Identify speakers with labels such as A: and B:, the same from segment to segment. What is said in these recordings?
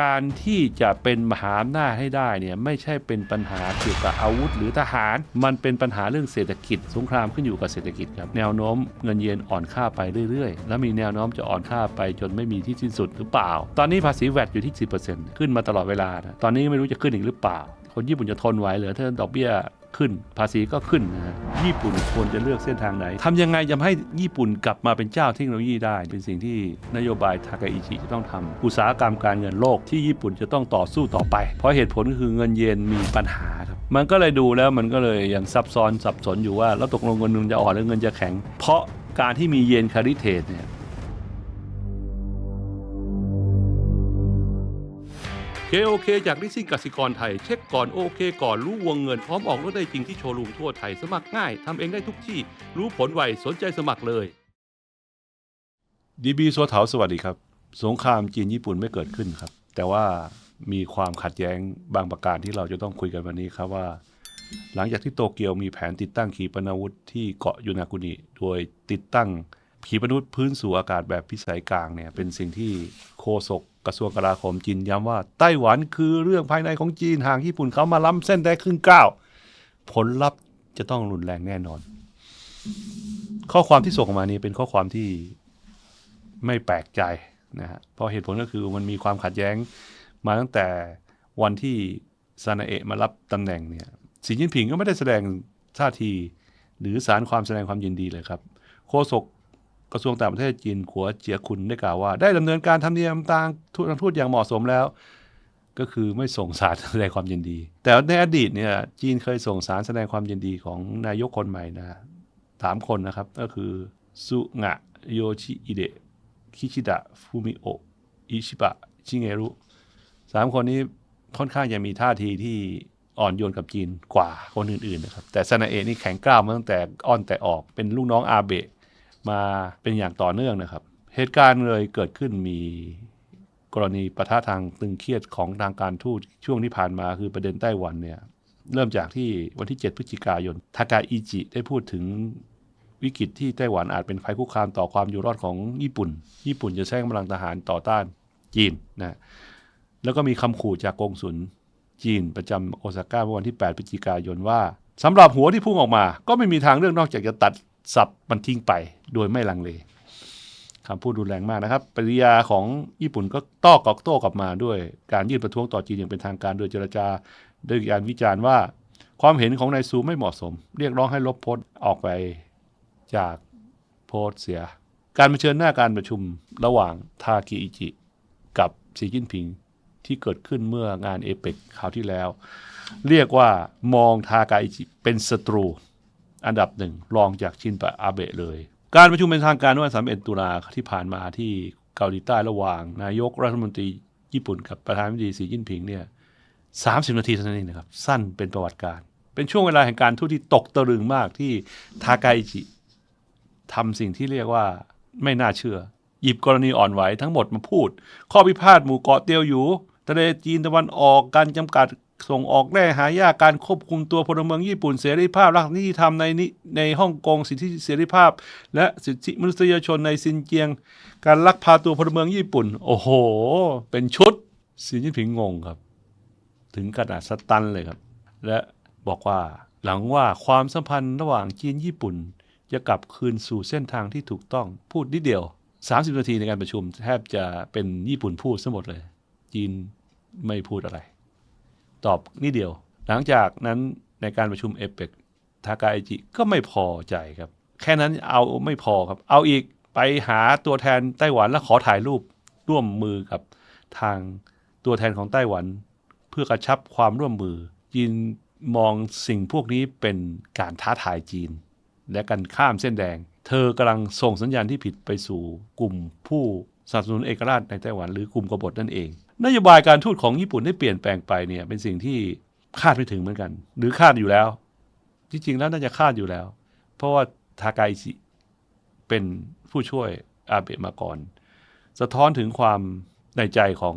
A: การที่จะเป็นมหาอำนาจให้ได้เนี่ยไม่ใช่เป็นปัญหาเกี่ยวกับอาวุธ หรือทหาร มันเป็นปัญหาเรื่องเศรษฐกิจ สงครามขึ้นอยู่กับเศรษฐกิจครับแนวโน้มเงินเยนอ่อนค่าไปเรื่อยๆ แล้วมีแนวโน้มจะอ่อนค่าไปจนไม่มีที่สิ้นสุดหรือเปล่า ตอนนี้ภาษีแวดอยู่ที่ 10%ขึ้นมาตลอดเวลานะตอนนี้ไม่รู้จะขึ้นอีกหรือเปล่า คนญี่ปุ่นจะทนไหวเหรือถ้าดอกเบี้ย ขึ้น ภาษีก็ขึ้นนะญี่ปุ่นควรจะเลือกเส้นทางไหนทำยังไงจะให้ญี่ปุ่นกลับมาเป็นเจ้าเทคโนโลยีได้ เป็นสิ่งที่นโยบายทากาอิชิจะต้องทำอุตสาหกรรมการเงินโลกที่ญี่ปุ่นจะต้องต่อสู้ต่อไป เพราะเหตุผลก็คือเงินเยนมีปัญหาครับมันก็เลยดูแล้วมันก็เลยยังซับซ้อนสับสนอยู่ว่าแล้วตกลงเงินมันจะอ่อนหรือเงินจะแข็ง เพราะการที่มีเยนคาริเทสเนี่ย KOK จากลิซิ่งกสิกรไทย เช็คก่อนโอเคก่อนรู้วงเงินพร้อมออกรถได้จริงที่โชว์รูมทั่วไทยสมัครง่ายทำเองได้ทุกที่ รู้ผลไวสนใจสมัครเลยดีบีสวเถาสวัสดีครับ สงครามจีนญี่ปุ่นไม่เกิดขึ้นครับ แต่ว่ามีความขัดแย้งบางประการที่เราจะต้องคุยกันวันนี้ครับว่า หลังจากที่โตเกียวมีแผนติดตั้งขีปนาวุธที่เกาะยูนากุนิโดยติดตั้งขีปนาวุธพื้นสู่อากาศแบบพิสัยกลางเนี่ยเป็นสิ่งที่โฆษก กระทรวงกลาโหมจีนย้ำว่าไต้หวันคือเรื่องภายในของจีนห่ากญี่ปุ่นเขามาล้ำเส้นได้ครึ่งก้าวผลลัพธ์จะต้องรุนแรงแน่นอน ข้อความที่ส่งมานี้เป็นข้อความที่ไม่แปลกใจนะฮะเพราะเหตุผลก็คือมันมีความขัดแย้งมาตั้งแต่วันที่ซานาเอะมารับตำแหน่งเนี่ยสีจิ้นผิงก็ไม่ได้แสดงท่าที หรือสารความแสดงความยินดีเลยครับ โฆษก กระทรวงต่างประเทศจีนขัวเจียคุนได้กล่าวว่า ได้ดำเนินการทำเนียมทางทูตทูตอย่างเหมาะสมแล้ว ก็คือไม่ส่งสารแสดงความยินดี แต่ในอดีตเนี่ยจีนเคยส่งสารแสดงความยินดีของนายกคนใหม่นะสามคนนะครับก็คือสุงะโยชิอิเดะคิชิดะฟูมิโออิชิบะชิเงรุสามคนนี้ค่อนข้างจะมีท่าทีที่อ่อนโยนกับจีนกว่าคนอื่นๆนะครับแต่ซานาเอะนี่แข็งกร้าวมาตั้งแต่อ้อนแต่ออกเป็นลูกน้องอาเบะ มาเป็นอย่างต่อเนื่องนะครับ เหตุการณ์เลยเกิดขึ้นมีกรณีประทะทางตึงเครียดของทางการทูตช่วงที่ผ่านมาคือประเด็นไต้หวันเนี่ยเริ่มจากที่วันที่ 7 พฤศจิกายน ทากาอิจิได้พูดถึงวิกฤตที่ไต้หวันอาจเป็นภัยคุกคามต่อความอยู่รอดของญี่ปุ่น ญี่ปุ่นจะใช้กำลังทหารต่อต้านจีนนะแล้วก็มีคำขู่จากกองสุลจีนประจำโอซาก้าเมื่อวันที่ 8 พฤศจิกายนว่าสำหรับหัวที่พุ่งออกมา ก็ไม่มีทางเลือกนอกจากจะตัด สับมันทิ้งไปโดยไม่ลังเลคำพูดรุนแรงมากนะครับปริยาของญี่ปุ่นก็ต้อกอกโต้กลับมาด้วยการยื่นประท้วงต่อจีนอย่างเป็นทางการโดยเจรจาด้วยการวิจารณ์ว่า ความเห็นของนายซูไม่เหมาะสม เรียกร้องให้ลบโพสต์ออกไปจากโพสต์เสีย การเผชิญหน้าการประชุมระหว่างทากิอิจิกับสีจิ้นผิงที่เกิดขึ้นเมื่องานเอเปกคราวที่แล้ว เรียกว่ามองทากาอิจิเป็นศัตรู อันดับหนึ่งรองจากชินปะอาเบะเลย การประชุมเป็นทางการเมื่อ31ตุลาที่ผ่านมาที่เกาหลีใต้ระหว่าง นายกรัฐมนตรีญี่ปุ่นกับประธานาธิบดีสีจิ้นผิงเนี่ย30 นาทีเท่านั้นเองนะครับ สั้นเป็นประวัติการ เป็นช่วงเวลาแห่งการทูตที่ตกตะลึงมากที่ทากาอิจิทำสิ่งที่เรียกว่าไม่น่าเชื่อ หยิบกรณีอ่อนไหวทั้งหมดมาพูด ข้อพิพาทหมู่เกาะเตียวอยู่ทะเลจีนตะวันออกการจำกัด ส่งออกแร่หายากการควบคุมตัวพลเมืองญี่ปุ่นเสรีภาพรักนิติธรรมในในฮ่องกงสิทธิเสรีภาพ และสิทธิมนุษยชนในซินเจียง การลักพาตัวพลเมืองญี่ปุ่น โอ้โห เป็นชุดสีจิ้นผิงงงครับ ถึงขนาดสตันเลยครับ และบอกว่าหลังว่าความสัมพันธ์ระหว่างจีนญี่ปุ่น จะกลับคืนสู่เส้นทางที่ถูกต้องพูดนิดเดียว 30 นาทีในการประชุม แทบจะเป็นญี่ปุ่นพูดซะหมดเลย จีนไม่พูดอะไร ตอบนิดเดียว หลังจากนั้นในการประชุมเอเปกทากาไอจิก็ไม่พอใจครับ แค่นั้นเอาไม่พอครับ เอาอีกไปหาตัวแทนไต้หวันแล้วขอถ่ายรูปร่วมมือกับทางตัวแทนของไต้หวัน เพื่อกระชับความร่วมมือ จีนมองสิ่งพวกนี้เป็นการท้าทายจีน และการข้ามเส้นแดง เธอกำลังส่งสัญญาณที่ผิดไปสู่กลุ่มผู้สนับสนุนเอกราชในไต้หวัน หรือกลุ่มกบฏนั่นเอง นโยบายการทูตของญี่ปุ่นได้เปลี่ยนแปลงไปเนี่ยเป็นสิ่งที่คาดไม่ถึงเหมือนกัน หรือคาดอยู่แล้วที่จริงแล้วน่าจะคาดอยู่แล้ว เพราะว่าทากาอิชิเป็นผู้ช่วยอาเบะมาก่อน สะท้อนถึงความในใจของ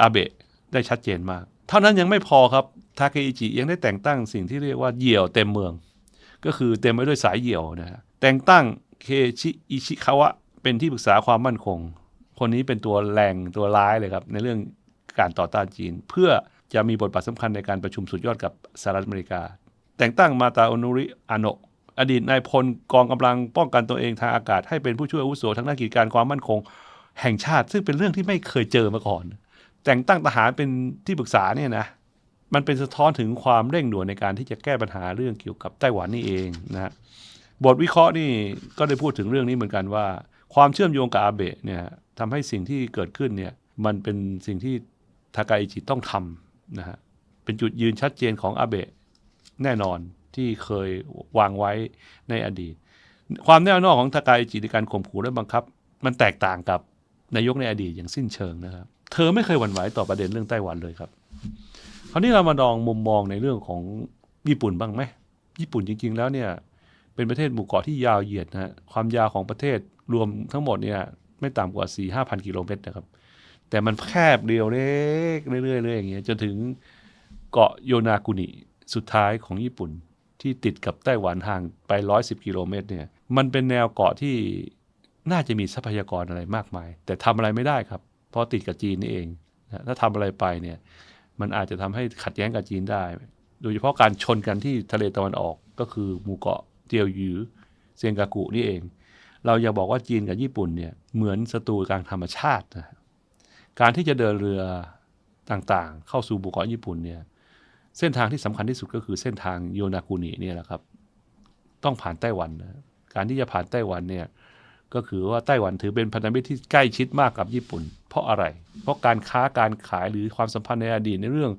A: อาเบะได้ชัดเจนมาก เท่านั้นยังไม่พอครับทาเคอิจิยังได้แต่งตั้งสิ่งที่เรียกว่าเหยี่ยวเต็มเมือง ก็คือเต็มไปด้วยสายเหยี่ยวนะฮะแต่งตั้งเคชิอิชิคาวะเป็นที่ปรึกษาความมั่นคง คนนี้เป็นตัวแรงตัวร้ายเลยครับ ในเรื่องการต่อต้านจีน เพื่อจะมีบทบาทสำคัญในการประชุมสุดยอดกับสหรัฐอเมริกา แต่งตั้งมาตาอนุริอาโนอดีตนายพลกองกำลังป้องกันตัวเองทางอากาศ ให้เป็นผู้ช่วยอาวุโสทางด้านกิจการความมั่นคง แห่งชาติ ซึ่งเป็นเรื่องที่ไม่เคยเจอมาก่อน แต่งตั้งทหารเป็นที่ปรึกษาเนี่ยนะมันเป็นสะท้อนถึงความเร่งด่วนในการที่จะแก้ปัญหาเรื่องเกี่ยวกับไต้หวันนี่เองนะฮะบทวิเคราะห์นี่ก็ได้พูดถึงเรื่องนี้เหมือนกันว่า ความเชื่อมโยงกับอาเบะเนี่ย ทำให้สิ่งที่เกิดขึ้นเนี่ยมันเป็นสิ่งที่ทากาอิจิต้องทำนะฮะเป็นจุดยืนชัดเจนของอาเบะแน่นอนที่เคยวางไว้ในอดีต ความแน่นอนของทากาอิจิในการข่มขู่และบังคับ มันแตกต่างกับนายกในอดีตอย่างสิ้นเชิงนะครับ เธอไม่เคยหวั่นไหวต่อประเด็นเรื่องไต้หวันเลยครับ คราวนี้เรามาดองมุมมองในเรื่องของญี่ปุ่นบ้างไหมญี่ปุ่นจริง ๆ แล้วเนี่ยเป็นประเทศหมู่เกาะที่ยาวเหยียดนะฮะความยาวของประเทศรวมทั้งหมดเนี่ย ไม่ต่ำกว่า4 5 0 0 0กิโลเมตรนะครับ แต่มันแคบเดียวเล็กเรื่อยๆอย่างเงี้ยจนถึงเกาะโยนากุนิสุดท้ายของญี่ปุ่นที่ติดกับไต้หวันห่างไป 110 กิโลเมตรเนี่ย มันเป็นแนวเกาะที่น่าจะมีทรัพยากรอะไรมากมาย แต่ทำอะไรไม่ได้ครับ เพราะติดกับจีนนี่เองนะถ้าทำอะไรไปเนี่ย มันอาจจะทำให้ขัดแย้งกับจีนได้ โดยเฉพาะการชนกันที่ทะเลตะวันออกก็คือหมู่เกาะเตียวหยือเซียงกากุนี่เอง เราอย่าบอกว่าจีนกับญี่ปุ่นเนี่ยเหมือนศัตรูทางธรรมชาตินะการที่จะเดินเรือต่างๆ เข้าสู่หมู่เกาะญี่ปุ่นเนี่ยเส้นทางที่สำคัญที่สุดก็คือเส้นทางโยนากุนิเนี่ยแหละครับ ต้องผ่านไต้หวันนะการที่จะผ่านไต้หวันเนี่ยก็คือว่าไต้หวันถือเป็นพันธมิตรที่ใกล้ชิดมากกับญี่ปุ่น เพราะอะไร เพราะการค้าการขายหรือความสัมพันธ์ในอดีตในเรื่อง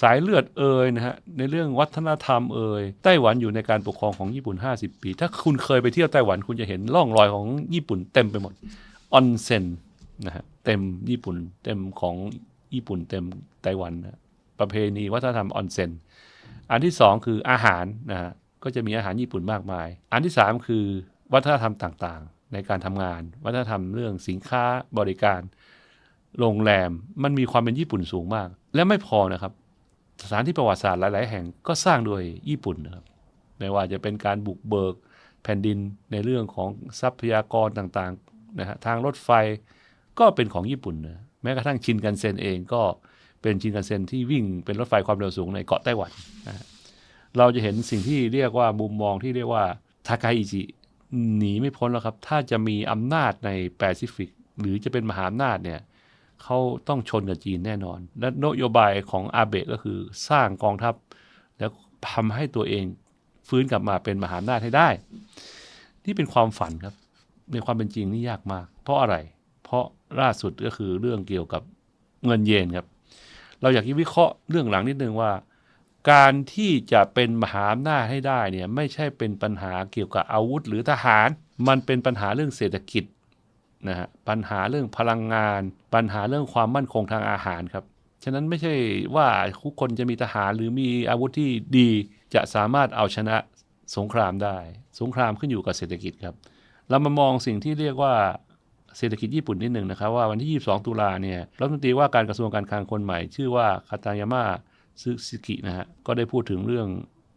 A: สายเลือดเอ่ยนะฮะในเรื่องวัฒนธรรมเอ่ยไต้หวันอยู่ในการปกครองของญี่ปุ่น 50 ปี ถ้าคุณเคยไปเที่ยวไต้หวันคุณจะเห็นร่องรอยของญี่ปุ่นเต็มไปหมดออนเซ็นนะฮะเต็มญี่ปุ่นเต็มของญี่ปุ่นเต็มไต้หวันนะประเพณีวัฒนธรรมออนเซ็นอันที่สองคืออาหารนะฮะก็จะมีอาหารญี่ปุ่นมากมาย อันที่สามคือวัฒนธรรมต่างๆ ในการทำงาน วัฒนธรรมเรื่องสินค้าบริการ โรงแรมมันมีความเป็นญี่ปุ่นสูงมาก และไม่พอนะครับ สถานที่ประวัติศาสตร์หลาย ๆ แห่งก็สร้างโดยญี่ปุ่นนะครับไม่ว่าจะเป็นการบุกเบิกแผ่นดินในเรื่องของทรัพยากรต่างๆนะฮะทางรถไฟก็เป็นของญี่ปุ่นนะแม้กระทั่งชินกันเซ็นเองก็เป็นชินกันเซ็นที่วิ่งเป็นรถไฟความเร็วสูงในเกาะไต้หวันนะเราจะเห็นสิ่งที่เรียกว่ามุมมองที่เรียกว่าทากาอิจิหนีไม่พ้นแล้วครับ ถ้าจะมีอำนาจในแปซิฟิก หรือจะเป็นมหาอำนาจเนี่ย เขาต้องชนกับจีนแน่นอน และนโยบายของอาเบะก็คือสร้างกองทัพ แล้วทำให้ตัวเองฟื้นกลับมาเป็นมหาอำนาจให้ได้ นี่เป็นความฝันครับ ในความเป็นจริงนี่ยากมาก เพราะอะไร เพราะล่าสุดก็คือเรื่องเกี่ยวกับเงินเยนครับ เราอยากวิเคราะห์เรื่องหลังนิดนึงว่า การที่จะเป็นมหาอำนาจให้ได้เนี่ยไม่ใช่เป็นปัญหาเกี่ยวกับอาวุธหรือทหาร มันเป็นปัญหาเรื่องเศรษฐกิจ นะฮะปัญหาเรื่องพลังงาน ปัญหาเรื่องความมั่นคงทางอาหารครับ ฉะนั้นไม่ใช่ว่าทุกคนจะมีทหารหรือมีอาวุธที่ดีจะสามารถเอาชนะสงครามได้ สงครามขึ้นอยู่กับเศรษฐกิจครับ เรามามองสิ่งที่เรียกว่าเศรษฐกิจญี่ปุ่นนิดหนึ่งนะครับว่าวันที่ 22 ตุลาเนี่ยรัฐมนตรีว่าการกระทรวงการคลังคนใหม่ ชื่อว่าคาตายาม่าซึซิกินะฮะก็ได้พูดถึงเรื่อง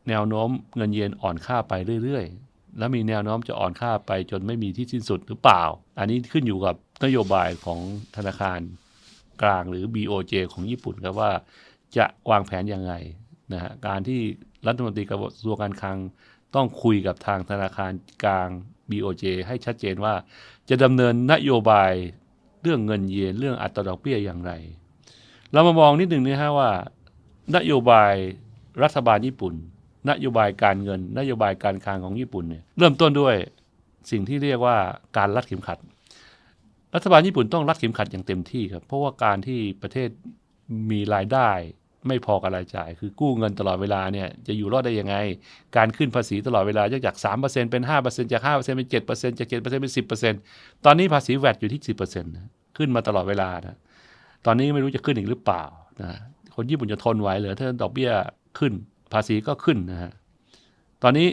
A: แนวโน้มเงินเยนอ่อนค่าไปเรื่อย แล้วมีแนวโน้มจะอ่อนค่าไปจนไม่มีที่สิ้นสุดหรือเปล่า อันนี้ขึ้นอยู่กับนโยบายของธนาคารกลางหรือ BOJ ของญี่ปุ่นครับว่าจะวางแผนยังไงนะฮะการที่รัฐมนตรีกระทรวงการคลังต้องคุยกับทางธนาคารกลาง BOJ ให้ชัดเจนว่า จะดำเนินนโยบายเรื่องเงินเยนเรื่องอัตราดอกเบี้ยอย่างไร เรามามองนิดหนึ่งนะฮะว่า นโยบายรัฐบาลญี่ปุ่น นโยบายการเงิน นโยบายการคลังของญี่ปุ่นเนี่ยเริ่มต้นด้วยสิ่งที่เรียกว่าการรัดเข็มขัด รัฐบาลญี่ปุ่นต้องรัดเข็มขัดอย่างเต็มที่ครับเพราะว่าการที่ประเทศมีรายได้ไม่พอกับรายจ่าย คือกู้เงินตลอดเวลาเนี่ยจะอยู่รอดได้ยังไง การขึ้นภาษีตลอดเวลาจาก3%เปอร์เซ็น5%จาก5%เปอร์เซ็น7%จาก7%เปอร์เซ็น10%ตอนนี้ภาษีแวดอยู่ที่10%นะขึ้นมาตลอดเวลานะตอนนี้ไม่รู้จะขึ้นอีกหรือเปล่านะคนญี่ปุ่นจะทนไหวเหรือถ้าดอกเบี้ยขึ้น ภาษีก็ขึ้นนะฮะ ตอนนี้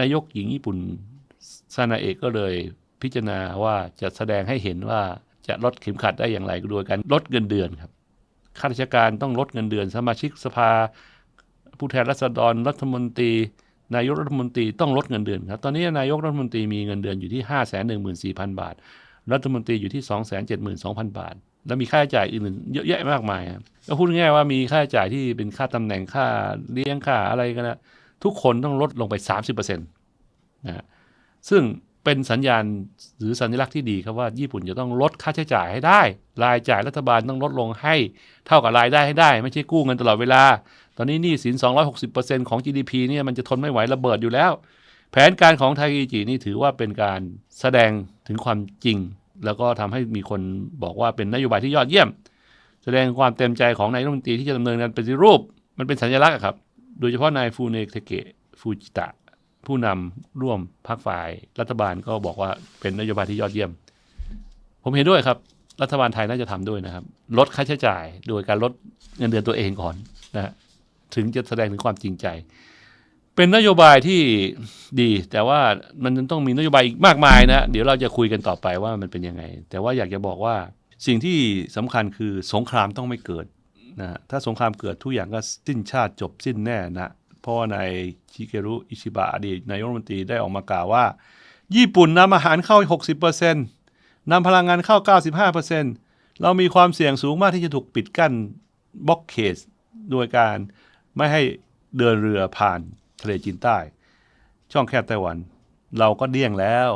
A: นายกหญิงญี่ปุ่นซานาเอะก็เลยพิจารณาว่าจะแสดงให้เห็นว่าจะลดเข็มขัดได้อย่างไรโดยการลดเงินเดือนครับข้าราชการต้องลดเงินเดือน สมาชิกสภา ผู้แทนราษฎรรัฐมนตรี นายกรัฐมนตรีต้องลดเงินเดือนครับ ตอนนี้นายกรัฐมนตรีมีเงินเดือนอยู่ที่ 5 1 4 0 0 0 บาท รัฐมนตรีอยู่ที่ 2 7 2 0 0 0 บาท แล้วมีค่าใช้จ่ายอื่นเยอะแยะมากมายครับก็พูดง่ายว่ามีค่าใช้จ่ายที่เป็นค่าตำแหน่งค่าเลี้ยงค่าอะไรกันนะทุกคนต้องลดลงไป 30%นะฮะซึ่งเป็นสัญญาณหรือสัญลักษณ์ที่ดีครับว่าญี่ปุ่นจะต้องลดค่าใช้จ่ายให้ได้ รายจ่ายรัฐบาลต้องลดลงให้เท่ากับรายได้ให้ได้ ไม่ใช่กู้เงินตลอดเวลา ตอนนี้หนี้สิน 260%ของ GDP เนี่ยมันจะทนไม่ไหวระเบิดอยู่แล้ว แผนการของไทยอีจีนี่ถือว่าเป็นการแสดงถึงความจริง แล้วก็ทำให้มีคนบอกว่าเป็นนโยบายที่ยอดเยี่ยม แสดงความเต็มใจของนายรัฐมนตรีที่จะดำเนินการปฏิรูป มันเป็นสัญลักษณ์ครับ โดยเฉพาะนายฟูเนเทเกะฟูจิตะ ผู้นำร่วมพรรคฝ่ายรัฐบาลก็บอกว่าเป็นนโยบายที่ยอดเยี่ยม ผมเห็นด้วยครับ รัฐบาลไทยน่าจะทำด้วยนะครับ ลดค่าใช้จ่าย โดยการลดเงินเดือนตัวเองก่อนนะถึงจะแสดงถึงความจริงใจ เป็นนโยบายที่ดี แต่ว่ามันต้องมีนโยบายอีกมากมายนะ เดี๋ยวเราจะคุยกันต่อไปว่ามันเป็นยังไง แต่ว่าอยากจะบอกว่าสิ่งที่สำคัญคือสงครามต้องไม่เกิดนะถ้าสงครามเกิดทุกอย่างก็สิ้นชาติจบสิ้นแน่นะเพราะนายชิเกรุอิชิบะอดีตนายกรัฐมนตรีได้ออกมากล่าวว่า ญี่ปุ่นนำอาหารเข้า 60%นำพลังงานเข้า 95%เรามีความเสี่ยงสูงมากที่จะถูกปิดกั้นบล็อกเคสโดยการไม่ให้เดินเรือผ่าน ทะเลจีนใต้ ช่องแคบไต้หวัน เราก็เดี่ยงแล้ว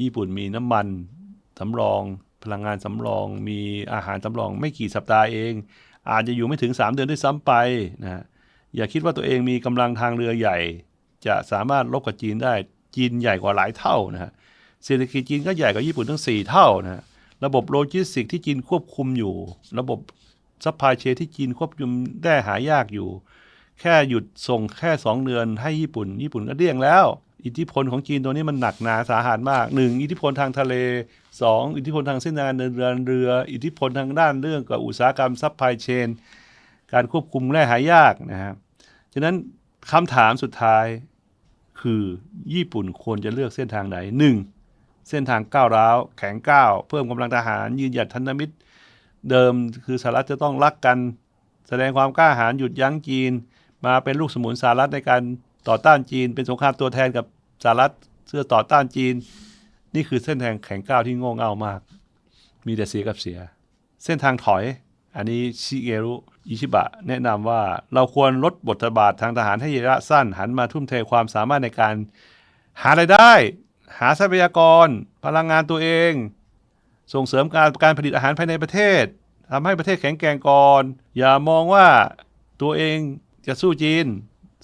A: ญี่ปุ่นมีน้ำมันสำรอง พลังงานสำรอง มีอาหารสำรองไม่กี่สัปดาห์เอง อาจจะอยู่ไม่ถึง 3 เดือนด้วยซ้ำไปนะอย่าคิดว่าตัวเองมีกำลังทางเรือใหญ่ จะสามารถลบกับจีนได้จีนใหญ่กว่าหลายเท่านะฮะเศรษฐกิจจีนก็ใหญ่กว่าญี่ปุ่นทั้ง 4 เท่านะฮะระบบโลจิสติกส์ที่จีนควบคุมอยู่ ระบบซัพพลายเชนที่จีนควบคุมได้หายากอยู่ แค่หยุดส่งแค่2เดือนให้ญี่ปุ่น ญี่ปุ่นก็เดี่ยงแล้ว อิทธิพลของจีนตัวนี้มันหนักหนาสาหัสมาก 1. อิทธิพลทางทะเล 2. อิทธิพลทางเส้นทางเดินเรือเรือ อิทธิพลทางด้านเรื่องกับอุตสาหกรรมซัพพลายเชนการควบคุมแร่หายากนะครับฉะนั้นคำถามสุดท้ายคือญี่ปุ่นควรจะเลือกเส้นทางไหน 1. เส้นทางก้าวร้าวแข็งก้าวเพิ่มกำลังทหาร ยืนหยัดพันธมิตรเดิมคือสหรัฐจะต้องรักกัน แสดงความกล้าหาญหยุดยั้งจีน มาเป็นลูกสมุนสหรัฐในการต่อต้านจีน เป็นสงครามตัวแทนกับสหรัฐเพื่อต่อต้านจีน นี่คือเส้นทางแข็งก้าวที่โง่เง่ามาก มีแต่เสียกับเสีย เส้นทางถอย อันนี้ชิเกรุอิชิบะแนะนำว่าเราควรลดบทบาททางทหารให้ระยะสั้น หันมาทุ่มเทความสามารถในการหารายได้ หาทรัพยากร พลังงานตัวเอง ส่งเสริมการการผลิตอาหารภายในประเทศทำให้ประเทศแข็งแกร่งก่อน อย่ามองว่าตัวเอง จะสู้จีน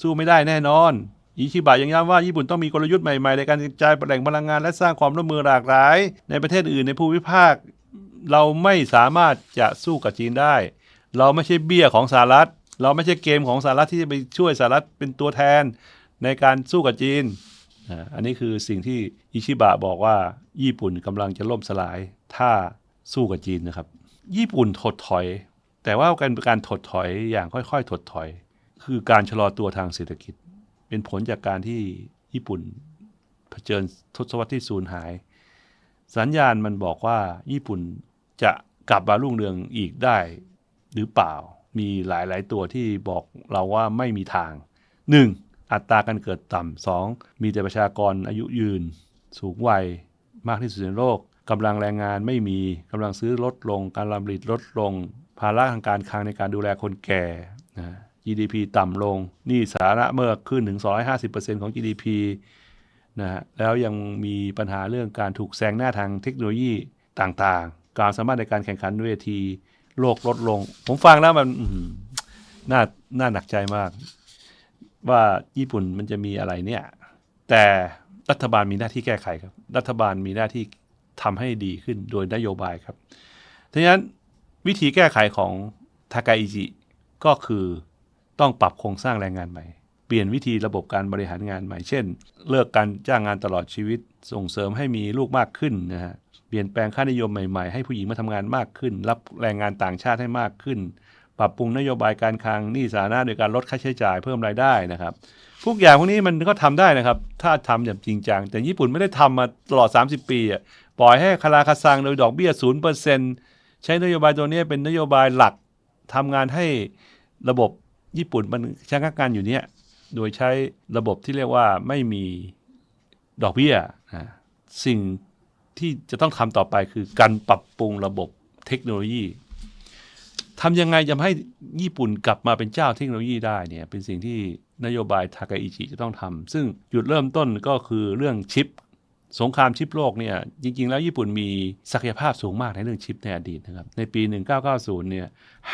A: สู้ไม่ได้แน่นอนอิชิบะยังย้ำว่าญี่ปุ่นต้องมีกลยุทธ์ใหม่ๆในการกระจายแหล่งพลังงานและสร้างความร่วมมือหลากหลาย ในประเทศอื่นในภูมิภาค เราไม่สามารถจะสู้กับจีนได้ เราไม่ใช่เบี้ยของสหรัฐ เราไม่ใช่เกมของสหรัฐที่จะไปช่วยสหรัฐเป็นตัวแทนในการสู้กับจีนอันนี้คือสิ่งที่อิชิบะบอกว่าญี่ปุ่นกำลังจะล่มสลายถ้าสู้กับจีนนะครับ ญี่ปุ่นถดถอย แต่ว่าการการถดถอยอย่างค่อยๆ ถดถอย คือการชะลอตัวทางเศรษฐกิจ เป็นผลจากการที่ญี่ปุ่นเผชิญทศวรรษที่สูญหาย สัญญาณมันบอกว่าญี่ปุ่นจะกลับมารุ่งเรืองอีกได้หรือเปล่า มีหลายๆ ตัวที่บอกเราว่าไม่มีทาง 1. อัตราการเกิดต่ำสองมีแต่ประชากรอายุยืน สูงวัยมากที่สุดในโลกกำลังแรงงานไม่มีกำลังซื้อลดลง การผลิตลดลง ภาระทางการคลังในการดูแลคนแก่นะ GDP ต่ำลงหนี้สาธารณะเมื่อขึ้นถึง 250%ของ GDP นะฮะแล้วยังมีปัญหาเรื่องการถูกแซงหน้าทางเทคโนโลยีต่างๆ การสามารถในการแข่งขันเวทีโลกลดลง ผมฟังแล้วมันน่าน่าหนักใจมาก ว่าญี่ปุ่นมันจะมีอะไรเนี่ย แต่รัฐบาลมีหน้าที่แก้ไขครับ รัฐบาลมีหน้าที่ทำให้ดีขึ้นโดยนโยบายครับดังนั้นวิธีแก้ไขของทากาอิจิก็คือ ต้องปรับโครงสร้างแรงงานใหม่ เปลี่ยนวิธีระบบการบริหารงานใหม่ เช่น เลิกการจ้างงานตลอดชีวิต ส่งเสริมให้มีลูกมากขึ้นนะฮะ เปลี่ยนแปลงค่านิยมใหม่ๆ ให้ผู้หญิงมาทำงานมากขึ้น รับแรงงานต่างชาติให้มากขึ้น ปรับปรุงนโยบายการคลังหนี้สาธารณะโดยการลดค่าใช้จ่ายเพิ่มรายได้นะครับทุกอย่างพวกนี้มันก็ทำได้นะครับ ถ้าทำอย่างจริงจัง แต่ญี่ปุ่นไม่ได้ทำมาตลอด 30 ปีอะ ปล่อยให้คาราคาซังโดยดอกเบี้ย0%ใช้นโยบายตัวนี้เป็นนโยบายหลักทำงานให้ระบบ ญี่ปุ่นมันชะงักงานอยู่เนี้ยโดยใช้ระบบที่เรียกว่าไม่มีดอกเบี้ยนะสิ่งที่จะต้องทำต่อไปคือการปรับปรุงระบบเทคโนโลยีทำยังไงจะให้ญี่ปุ่นกลับมาเป็นเจ้าเทคโนโลยีได้เนี่ยเป็นสิ่งที่นโยบายทากาอิจิจะต้องทำซึ่งจุดเริ่มต้นก็คือเรื่องชิป สงครามชิปโลกเนี่ยจริง ๆ แล้วญี่ปุ่นมีศักยภาพสูงมากในเรื่องชิปในอดีตนะครับในปี 1990 เนี่ย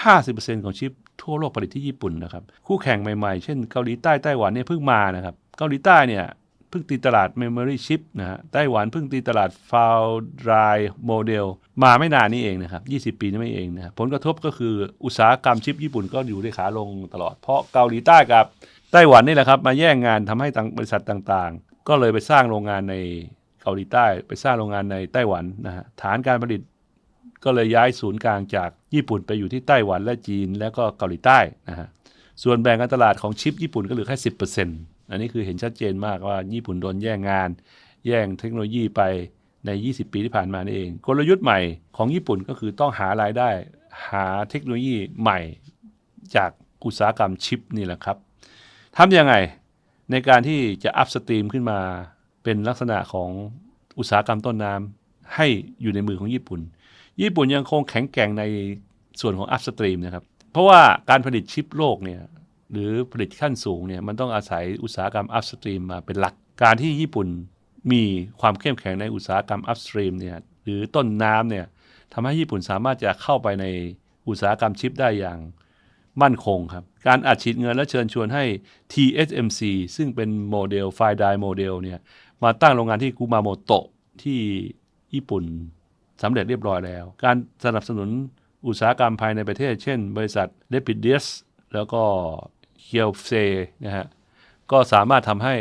A: 50%ของชิปทั่วโลกผลิตที่ญี่ปุ่นนะครับคู่แข่งใหม่ๆ เช่นเกาหลีใต้ไต้หวันเนี่ยเพิ่งมานะครับเกาหลีใต้เนี่ยเพิ่งตีตลาด Memory Chip นะฮะไต้หวันเพิ่งตีตลาด Foundry Model มาไม่นานนี้เองนะครับ 20 ปีนี้ไม่เองนะผลกระทบก็คืออุตสาหกรรมชิปญี่ปุ่นก็อยู่ในขาลงตลอด เพราะเกาหลีใต้กับไต้หวันนี่แหละครับ มาแย่งงานทำให้ทางบริษัทต่างๆ ก็เลยไปสร้างโรงงานใน เกาหลีใต้ไปสร้างโรงงานในไต้หวันนะฮะฐานการผลิตก็เลยย้ายศูนย์กลางจากญี่ปุ่นไปอยู่ที่ไต้หวันและจีนแล้วก็เกาหลีใต้นะฮะส่วนแบ่งการตลาดของชิปญี่ปุ่นก็เหลือแค่สิอันนี้คือเห็นชัดเจนมากว่าญี่ปุ่นโดนแย่งงาน แย่งเทคโนโลยีไปใน 20 ปีที่ผ่านมานี่เอง กลยุทธ์ใหม่ของญี่ปุ่นก็คือต้องหารายได้ หาเทคโนโลยีใหม่จากอุตสาหกรรมชิปนี่แหละครับทำยังไงในการที่จะอัพสตรีมขึ้นมา เป็นลักษณะของอุตสาหกรรมต้นน้ำให้อยู่ในมือของญี่ปุ่น ญี่ปุ่นยังคงแข็งแกร่งในส่วนของอัพสตรีมนะครับ เพราะว่าการผลิตชิปโลกเนี่ยหรือผลิตขั้นสูงเนี่ยมันต้องอาศัยอุตสาหกรรมอัพสตรีมมาเป็นหลัก การที่ญี่ปุ่นมีความเข้มแข็งในอุตสาหกรรมอัพสตรีมเนี่ยหรือต้นน้ำเนี่ยทำให้ญี่ปุ่นสามารถจะเข้าไปในอุตสาหกรรมชิปได้อย่างมั่นคงครับ การอัดฉีดเงินและเชิญชวนให้ TSMC ซึ่งเป็นโมเดลไฟไดโมเดลเนี่ย มาตั้งโรงงานที่กุมาโมโตะที่ญี่ปุ่นสำเร็จเรียบร้อยแล้ว การสนับสนุนอุตสาหกรรมภายในประเทศ เช่น บริษัท r a p i d u s แล้วก็เคียวเซนะฮะก็สามารถทำให้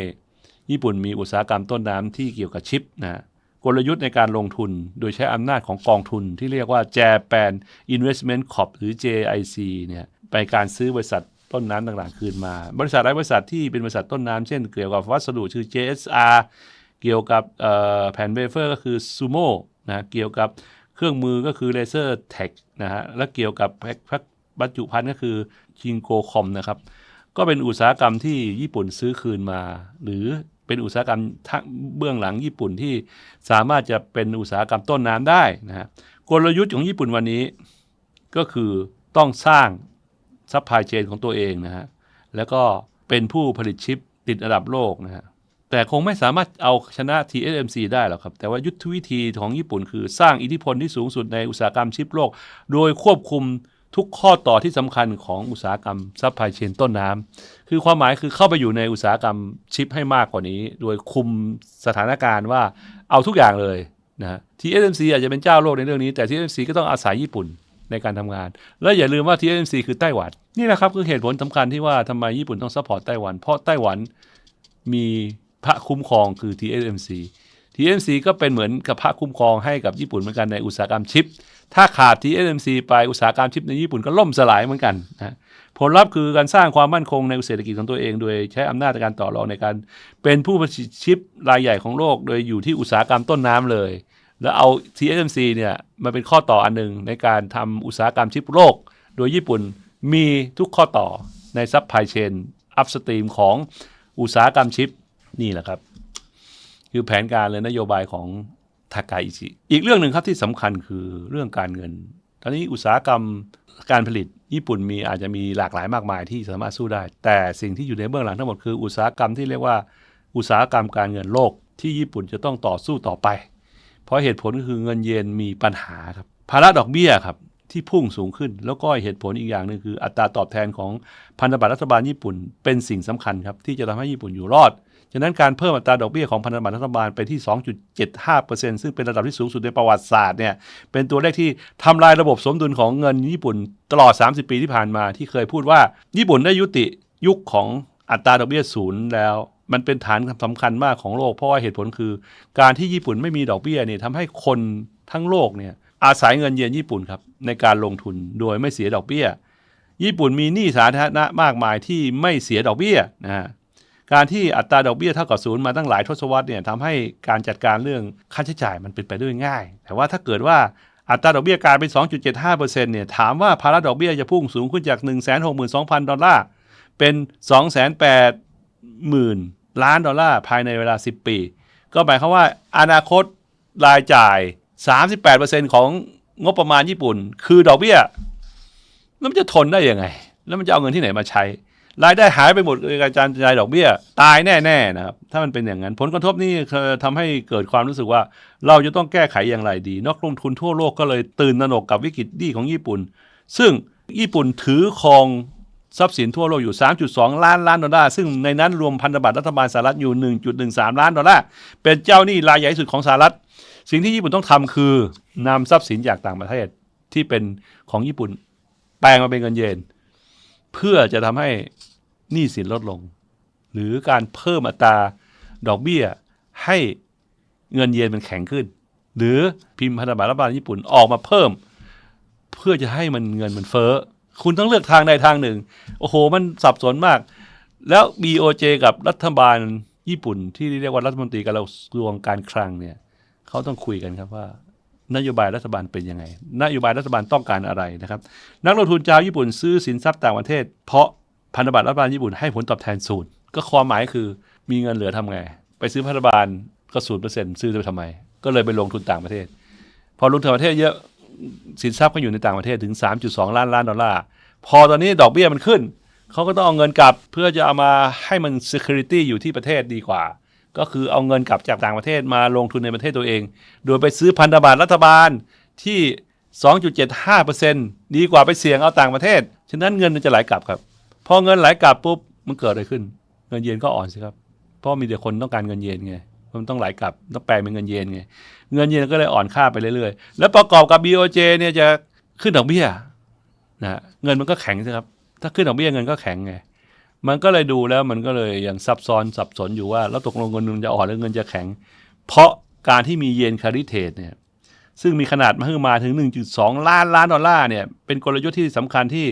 A: ญี่ปุ่นมีอุตสาหกรรมต้นน้ำที่เกี่ยวกับชิปนะฮะกลยุทธ์ในการลงทุนโดยใช้อำนาจของกองทุนที่เรียกว่า Japan Investment Corp หรือ JIC เนี่ยไปการซื้อบริษัท ต้นน้ำต่างๆ คืนมา บริษัทหลายบริษัทที่เป็นบริษัทต้นน้ำเช่นเกี่ยวกับวัสดุชื่อ JSR เกี่ยวกับแผ่นเวเฟอร์ก็คือ Sumo นะเกี่ยวกับเครื่องมือก็คือ Laser Tech นะฮะและเกี่ยวกับแพ็คบรรจุภัณฑ์ก็คือชิงโกคอมนะครับก็เป็นอุตสาหกรรมที่ญี่ปุ่นซื้อคืนมา หรือเป็นอุตสาหกรรมเบื้องหลังญี่ปุ่นที่สามารถจะเป็นอุตสาหกรรมต้นน้ำได้นะฮะกลยุทธ์ของญี่ปุ่นวันนี้ก็คือต้องสร้าง ซัพพลายเชนของตัวเองนะฮะแล้วก็เป็นผู้ผลิตชิปติดอันดับโลกนะฮะแต่คงไม่สามารถเอาชนะ TSMC ได้หรอกครับ แต่ว่ายุทธวิธีของญี่ปุ่นคือสร้างอิทธิพลที่สูงสุดในอุตสาหกรรมชิปโลก โดยควบคุมทุกข้อต่อที่สำคัญของอุตสาหกรรมซัพพลายเชนต้นน้ำคือความหมายคือเข้าไปอยู่ในอุตสาหกรรมชิปให้มากกว่านี้ โดยคุมสถานการณ์ว่าเอาทุกอย่างเลยนะ TSMC อาจจะเป็นเจ้าโลกในเรื่องนี้ แต่ TSMC ก็ต้องอาศัยญี่ปุ่น ในการทำงาน และอย่าลืมว่า TSMC คือไต้หวัน นี่แหละครับคือเหตุผลสำคัญที่ว่าทำไมญี่ปุ่นต้องซัพพอร์ตไต้หวัน เพราะไต้หวันมีพระคุ้มครองคือ TSMC TSMC ก็เป็นเหมือนกับพระคุ้มครองให้กับญี่ปุ่นเหมือนกันในอุตสาหกรรมชิป ถ้าขาด TSMC ไปอุตสาหกรรมชิปในญี่ปุ่นก็ล่มสลายเหมือนกันนะผลลัพธ์คือการสร้างความมั่นคงในเศรษฐกิจของตัวเอง โดยใช้อำนาจในการต่อรองในการเป็นผู้ผลิตชิปรายใหญ่ของโลก โดยอยู่ที่อุตสาหกรรมต้นน้ำเลย แล้วเอา TSMC เนี่ยมาเป็นข้อต่ออันหนึ่งในการทำอุตสาหกรรมชิปโลก โดยญี่ปุ่นมีทุกข้อต่อในซัพพลายเชนอัพสตรีมของอุตสาหกรรมชิปนี่แหละครับ คือแผนการเลยนโยบายของทากาอิชิ อีกเรื่องหนึ่งครับที่สำคัญคือเรื่องการเงิน ตอนนี้อุตสาหกรรมการผลิตญี่ปุ่นมีอาจจะมีหลากหลายมากมายที่สามารถสู้ได้ แต่สิ่งที่อยู่ในเบื้องหลังทั้งหมดคืออุตสาหกรรมที่เรียกว่าอุตสาหกรรมการเงินโลกที่ญี่ปุ่นจะต้องต่อสู้ต่อไป เพราะเหตุผลก็คือเงินเยนมีปัญหาครับภาระดอกเบี้ยครับที่พุ่งสูงขึ้น แล้วก็เหตุผลอีกอย่างหนึ่งคือ อัตราตอบแทนของพันธบัตรรัฐบาลญี่ปุ่น เป็นสิ่งสำคัญครับที่จะทำให้ญี่ปุ่นอยู่รอดฉะนั้นการเพิ่มอัตราดอกเบี้ยของพันธบัตรรัฐบาลไปที่ 2.75%ซึ่งเป็นระดับที่สูงสุดในประวัติศาสตร์เนี่ย เป็นตัวเลขที่ทำลายระบบสมดุลของเงินญี่ปุ่นตลอด 30 ปีที่ผ่านมาที่เคยพูดว่า ญี่ปุ่นได้ยุติยุคของอัตราดอกเบี้ยศูนย์แล้ว มันเป็นฐานสำคัญมากของโลก เพราะว่าเหตุผลคือ การที่ญี่ปุ่นไม่มีดอกเบี้ยเนี่ยทำให้คนทั้งโลกเนี่ยอาศัยเงินเยนญี่ปุ่นครับในการลงทุนโดยไม่เสียดอกเบี้ย ญี่ปุ่นมีหนี้สาธารณะมากมายที่ไม่เสียดอกเบี้ยนะฮะการที่อัตราดอกเบี้ยเท่ากับศูนย์มาตั้งหลายทศวรรษเนี่ยทำให้การจัดการเรื่องค่าใช้จ่ายมันเป็นไปได้ง่าย แต่ว่าถ้าเกิดว่าอัตราดอกเบี้ยกลายเป็น 2.75%เนี่ยถามว่าภาระดอกเบี้ยจะพุ่งสูงขึ้นจาก 162,000 ดอลลาร์เป็น 280,000 ล้านดอลลาร์ภายในเวลา 10 ปี ก็หมายความว่าอนาคตรายจ่าย 38%ของงบประมาณญี่ปุ่น คือดอกเบี้ย แล้วมันจะทนได้ยังไง แล้วมันจะเอาเงินที่ไหนมาใช้ รายได้หายไปหมดเลยการจ่ายดอกเบี้ย ตายแน่ๆนะครับ ถ้ามันเป็นอย่างนั้น ผลกระทบนี่คือทำให้เกิดความรู้สึกว่า เราจะต้องแก้ไขอย่างไรดี นักลงทุนทั่วโลกก็เลยตื่นตระหนกกับวิกฤตหนี้ของญี่ปุ่น ซึ่งญี่ปุ่นถือครอง ทรัพย์สินทั่วโลกอยู่ 3.2 ล้านล้านดอลลาร์ ซึ่งในนั้นรวมพันธบัตรรัฐบาลสหรัฐอยู่ 1.13 ล้านดอลลาร์ เป็นเจ้าหนี้รายใหญ่ที่สุดของสหรัฐ สิ่งที่ญี่ปุ่นต้องทำคือนำทรัพย์สินจากต่างประเทศที่เป็นของญี่ปุ่น แปลงมาเป็นเงินเยน เพื่อจะทำให้หนี้สินลดลง หรือการเพิ่มอัตราดอกเบี้ยให้เงินเยนมันแข็งขึ้น หรือพิมพ์พันธบัตรรัฐบาลญี่ปุ่นออกมาเพิ่ม เพื่อจะให้มันเงินมันเฟ้อ คุณต้องเลือกทางใดทางหนึ่ง โอ้โห มันสับสนมาก แล้ว BOJ กับรัฐบาลญี่ปุ่น ที่เรียกว่ารัฐมนตรีกระทรวงการคลังเนี่ยเขาต้องคุยกันครับว่านโยบายรัฐบาลเป็นยังไง นโยบายรัฐบาลต้องการอะไรนะครับ นักลงทุนชาวญี่ปุ่นซื้อสินทรัพย์ต่างประเทศ เพราะพันธบัตรรัฐบาลญี่ปุ่นให้ผลตอบแทนศูนย์ก็ความหมายคือมีเงินเหลือทำไง ไปซื้อพันธบัตรก็ศูนย์เปอร์เซ็นต์ซื้อไปทำไม ก็เลยไปลงทุนต่างประเทศ พอลงทุนต่างประเทศเยอะ สินทรัพย์ก็อยู่ในต่างประเทศถึง 3.2 ล้านล้านดอลลาร์พอตอนนี้ดอกเบี้ยมันขึ้น เขาก็ต้องเอาเงินกลับเพื่อจะเอามาให้มัน security อยู่ที่ประเทศดีกว่า ก็คือเอาเงินกลับจากต่างประเทศมาลงทุนในประเทศตัวเอง โดยไปซื้อพันธบัตรรัฐบาลที่ 2.75%ดีกว่าไปเสี่ยงเอาต่างประเทศ ฉะนั้นเงินมันจะไหลกลับครับ พอเงินไหลกลับปุ๊บมันเกิดอะไรขึ้น เงินเยนก็อ่อนสิครับ เพราะมีแต่คนต้องการเงินเยนไง มันต้องไหลกลับต้องแปลงเป็นเงินเยนไงเงินเยนก็เลยอ่อนค่าไปเรื่อยๆ แล้วประกอบกับ BOJ เนี่ยจะขึ้นดอกเบี้ยนะเงินมันก็แข็งสิครับ ถ้าขึ้นดอกเบี้ยเงินก็แข็งไงมันก็เลยดูแล้วมันก็เลยยังซับซ้อนสับสนอยู่ว่า แล้วตกลงเงินจะอ่อนหรือเงินจะแข็ง เพราะการที่มีเยนคาริเทตเนี่ยซึ่งมีขนาดมหึมาถึง 1.2 ล้านล้านดอลลาร์เนี่ยเป็นกลยุทธ์ที่สำคัญที่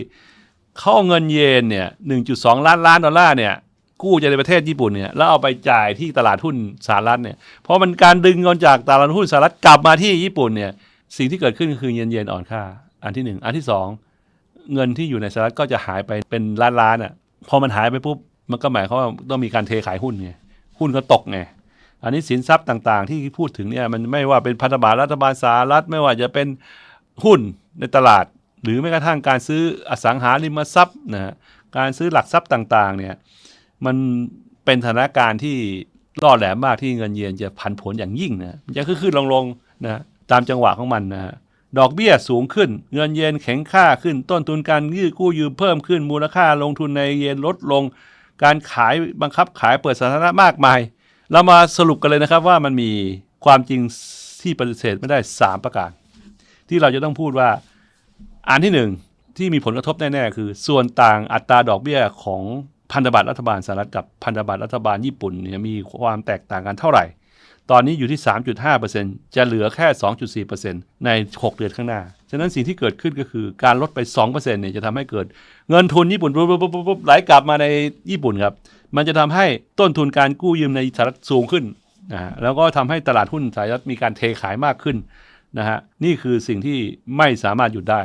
A: เข้าเอาเงินเยนเนี่ย 1.2 ล้านล้านดอลลาร์เนี่ย กู้จากในประเทศญี่ปุ่นเนี่ยแล้วเอาไปจ่ายที่ตลาดหุ้นสหรัฐเนี่ยเพราะมันการดึงเงินจากตลาดหุ้นสหรัฐกลับมาที่ญี่ปุ่นเนี่ยสิ่งที่เกิดขึ้นก็คือเยนเยนอ่อนค่า อันที่หนึ่งอันที่สองเงินที่อยู่ในสหรัฐก็จะหายไปเป็นล้านล้านอะพอมันหายไปปุ๊บมันก็หมายความว่าต้องมีการเทขายหุ้นไงหุ้นก็ตกไงอันนี้สินทรัพย์ต่างๆ ที่พูดถึงเนี่ยมันไม่ว่าเป็นพันธบัตรรัฐบาลสหรัฐไม่ว่าจะเป็นหุ้นในตลาด หรือแม้กระทั่งการซื้ออสังหาริมทรัพย์นะฮะการซื้อหลักทรัพย์ต่างๆเนี่ย มันเป็นสถานการณ์ที่ล่อแหลมมากที่เงินเยนจะผันผวนอย่างยิ่งนะมันจะขึ้นลงๆนะตามจังหวะของมันนะดอกเบี้ยสูงขึ้น เงินเยนแข็งค่าขึ้น ต้นทุนการยืดกู้ยืมเพิ่มขึ้นมูลค่าลงทุนในเยนลดลง การขายบังคับขายเปิดสาธารณะมากมาย เรามาสรุปกันเลยนะครับว่ามันมีความจริงที่ปฏิเสธไม่ได้ 3 ประการ ที่เราจะต้องพูดว่าอันที่หนึ่งที่มีผลกระทบแน่ๆคือ ส่วนต่างอัตราดอกเบี้ยของ พันธบัตรรัฐบาลสหรัฐกับพันธบัตรรัฐบาลญี่ปุ่นเนี่ยมีความแตกต่างกันเท่าไหร่ ตอนนี้อยู่ที่ 3.5%จะเหลือแค่ 2.4%ใน 6 เดือนข้างหน้า ฉะนั้นสิ่งที่เกิดขึ้นก็คือการลดไป2%เนี่ยจะทำให้เกิดเงินทุนญี่ปุ่นปุ๊บปุ๊บปุ๊บไหลกลับมาในญี่ปุ่นครับ มันจะทำให้ต้นทุนการกู้ยืมในสหรัฐสูงขึ้นนะฮะแล้วก็ทำให้ตลาดหุ้นสหรัฐมีการเทขายมากขึ้นนะฮะนี่คือสิ่งที่ไม่สามารถหยุดได้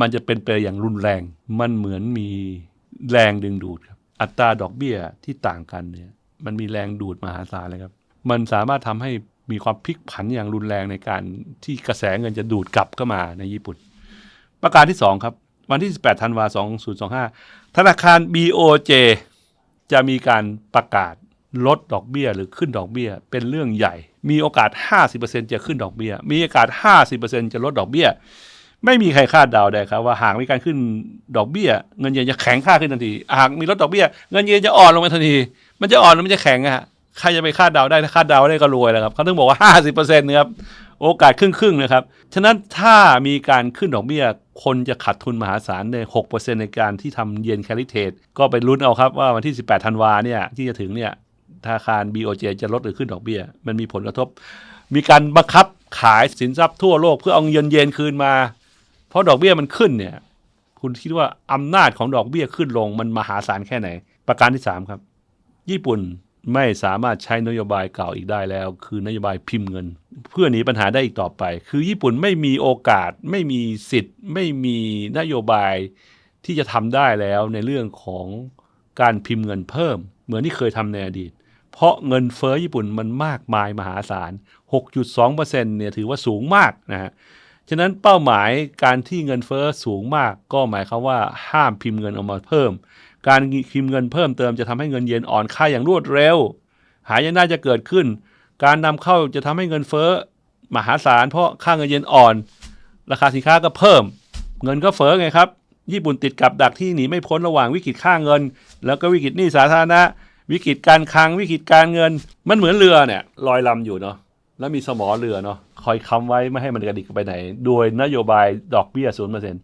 A: มันจะเป็นไปอย่างรุนแรงมันเหมือนมีแรงดึงดูด อัตราดอกเบี้ยที่ต่างกันเนี่ย มันมีแรงดูดมหาศาลเลยครับ มันสามารถทำให้มีความพลิกผันอย่างรุนแรงในการที่กระแสเงินจะดูดกลับเข้ามาในญี่ปุ่น ประการที่ 2 ครับ วันที่ 18ธันวาคม2025 ธนาคาร BOJ จะมีการประกาศลดดอกเบี้ยหรือขึ้นดอกเบี้ย เป็นเรื่องใหญ่ มีโอกาส 50%จะขึ้นดอกเบี้ย มีโอกาส 50%จะลดดอกเบี้ย ไม่มีใครคาดเดาได้ครับว่าหากมีการขึ้นดอกเบี้ย เงินเยนจะแข็งค่าขึ้นทันทีหากมีลดดอกเบี้ย เงินเยนจะอ่อนลงมาทันที มันจะอ่อนหรือมันจะแข็งอะฮะใครจะไปคาดเดาได้ถ้าคาดเดาได้ก็รวยแล้วครับเขาถึงบอกว่า 50%นะครับโอกาสครึ่งๆนะครับฉะนั้นถ้ามีการขึ้นดอกเบี้ย คนจะขาดทุนมหาศาลใน 6%ในการที่ทำเยนแคลิเทตก็ไปลุ้นเอาครับว่าวันที่ 18ธันวาเนี่ยที่จะถึงเนี่ยธนาคาร BOJ จะลดหรือขึ้นดอกเบี้ย มันมีผลกระทบ มีการบังคับขายสินทรัพย์ทั่วโลกเพื่อเอาเงินเยนคืนมา เพราะดอกเบี้ยมันขึ้นเนี่ย คุณคิดว่าอำนาจของดอกเบี้ยขึ้นลงมันมหาศาลแค่ไหน ประการที่ 3 ครับ ญี่ปุ่นไม่สามารถใช้นโยบายเก่าอีกได้แล้ว คือนโยบายพิมพ์เงิน เพื่อหนีปัญหาได้อีกต่อไป คือญี่ปุ่นไม่มีโอกาสไม่มีสิทธิ์ ไม่มีนโยบายที่จะทำได้แล้วในเรื่องของการพิมพ์เงินเพิ่ม เหมือนที่เคยทำในอดีต เพราะเงินเฟ้อญี่ปุ่นมันมากมายมหาศาล 6.2%เนี่ยถือว่าสูงมากนะฮะ ฉะนั้นเป้าหมายการที่เงินเฟ้อสูงมาก ก็หมายความว่าห้ามพิมพ์เงินออกมาเพิ่ม การพิมพ์เงินเพิ่มเติมจะทำให้เงินเยนอ่อนค่าอย่างรวดเร็ว หายนะจะเกิดขึ้น การนำเข้าจะทำให้เงินเฟ้อมหาศาลเพราะค่าเงินเยนอ่อน ราคาสินค้าก็เพิ่ม เงินก็เฟ้อไงครับ ญี่ปุ่นติดกับดักที่หนีไม่พ้นระหว่างวิกฤตค่าเงิน แล้วก็วิกฤตหนี้สาธารณะ วิกฤตการคลังวิกฤตการเงิน มันเหมือนเรือเนี่ยลอยลำอยู่เนาะ แล้วมีสมอเรือเนาะคอยค้ำไว้ไม่ให้มันกระดิกไปไหน โดยนโยบายดอกเบี้ยศูนย์เปอร์เซ็นต์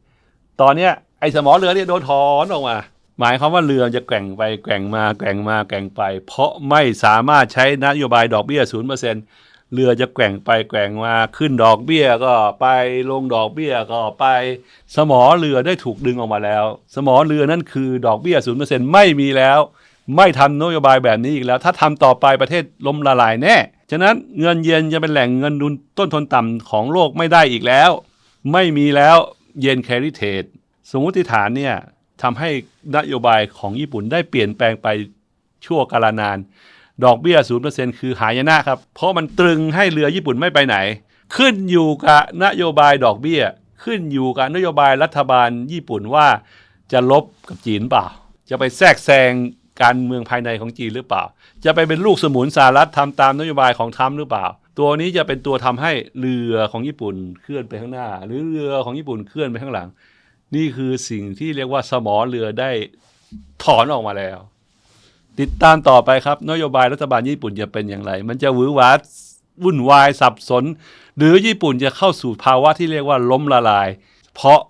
A: ตอนเนี้ยไอ้สมอเรือเนี่ยโดนถอนออกมา หมายความว่าเรือจะแกว่งไปแกว่งมาแกว่งมาแกว่งไป เพราะไม่สามารถใช้นโยบายดอกเบี้ยศูนย์เปอร์เซ็นต์เรือจะแกว่งไปแกว่งมาขึ้นดอกเบี้ยก็ไปลงดอกเบี้ยก็ไปสมอเรือได้ถูกดึงออกมาแล้ว สมอเรือนั่นคือดอกเบี้ยศูนย์เปอร์เซ็นต์ไม่มีแล้ว ไม่ทำนโยบายแบบนี้อีกแล้ว ถ้าทำต่อไปประเทศล้มละลายแน่ ฉะนั้นเงินเยนจะเป็นแหล่งเงินดุลต้นทุนต่ำของโลกไม่ได้อีกแล้ว ไม่มีแล้วเยนแคริเทดสมมติฐานเนี่ยทำให้นโยบายของญี่ปุ่นได้เปลี่ยนแปลงไปชั่วกาลนาน ดอกเบี้ย 0%คือหายนะครับ เพราะมันตรึงให้เรือญี่ปุ่นไม่ไปไหน ขึ้นอยู่กับนโยบายดอกเบี้ย ขึ้นอยู่กับนโยบายรัฐบาลญี่ปุ่นว่าจะลบกับจีนเปล่า จะไปแทรกแซง การเมืองภายในของจีนหรือเปล่า จะไปเป็นลูกสมุนสหรัฐทำตามนโยบายของทรัมป์หรือเปล่า ตัวนี้จะเป็นตัวทำให้เรือของญี่ปุ่นเคลื่อนไปข้างหน้า หรือเรือของญี่ปุ่นเคลื่อนไปข้างหลัง นี่คือสิ่งที่เรียกว่าสมอเรือได้ถอนออกมาแล้ว ติดตามต่อไปครับ นโยบายรัฐบาลญี่ปุ่นจะเป็นอย่างไร มันจะหวือหวาวุ่นวายสับสน หรือญี่ปุ่นจะเข้าสู่ภาวะที่เรียกว่าล้มละลาย เพราะ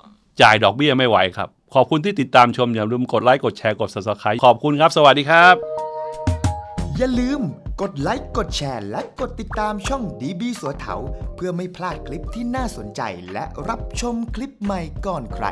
A: จ่ายดอกเบี้ยไม่ไหวครับ ขอบคุณที่ติดตามชมอย่าลืมกดไลค์กดแชร์กด subscribe ขอบคุณครับ สวัสดีครับ
B: อย่าลืมกดไลค์กดแชร์และกดติดตามช่องดีบีสัวเถาเพื่อไม่พลาดคลิปที่น่าสนใจและรับชมคลิปใหม่ก่อนใคร